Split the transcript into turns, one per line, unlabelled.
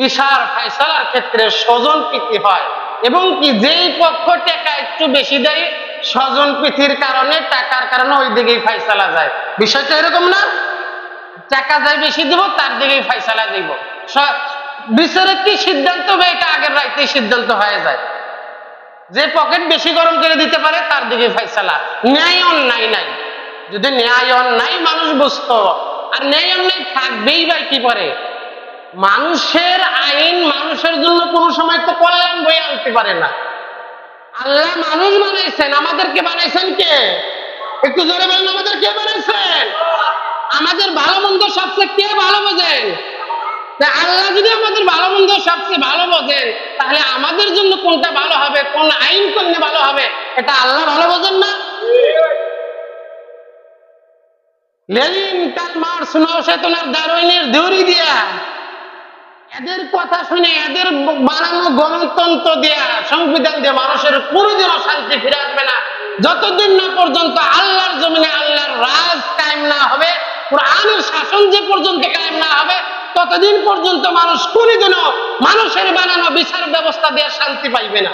বিচার ফাইসালার ক্ষেত্রে স্বজন প্রীতি হয় এবং কি যেই পক্ষ টাকা একটু বেশি দেয়, স্বজন প্রীতির কারণে টাকার কারণে ওই দিকেই ফাইসালা যায়। বিষয়টা এরকম না? টাকা যাই বেশি দিব, তার দিকেই ফাইসালা দিব। বিচারের কি সিদ্ধান্ত হবে এটা আগের রাইতেই সিদ্ধান্ত হয়ে যায়। যে পকেট বেশি গরম করে দিতে পারে, তার দিকে ফাইসালা ন্যায় অন্যায় নাই। যদি ন্যায় অন্যায় মানুষ বুঝতো, আর ন্যায় অন্যায় থাকবেই বা কি করে? মানুষের আইন মানুষের জন্য কোনো সময় তো কল্যাণ বয়ে আনতে পারে না। আল্লাহ মানুষ বানাইছেন, আমাদেরকে বানাইছেন কে? একটু জোরে বলেন, আমাদের কে বানাইছেন? আমাদের ভালো মন্দ সবচেয়ে কে ভালো বোঝেন? আল্লাহ যদি আমাদের ভালো মন্দ সবচেয়ে ভালো বোঝেন, তাহলে আমাদের জন্য কোনটা ভালো হবে, কোন আইন করলে ভালো হবে, এটা আল্লাহ ভালো বোঝেন না? লেনিন কাল মার্স নৌসেতনার দারুইনের দৌড়ি দিয়া এদের কথা শুনে এদের বানানো গণতন্ত্র দেয়া, সংবিধান দিয়ে মানুষের কোনোদিনও শান্তি ফিরে আসবে না। যতদিন না পর্যন্ত আল্লাহর জমিনে আল্লাহর রাজ কায়েম না হবে, কোরআনের শাসন যে পর্যন্ত কায়েম না হবে, ততদিন পর্যন্ত মানুষ কোনোদিনও মানুষের বানানো বিচার ব্যবস্থা দিয়ে শান্তি পাইবে না।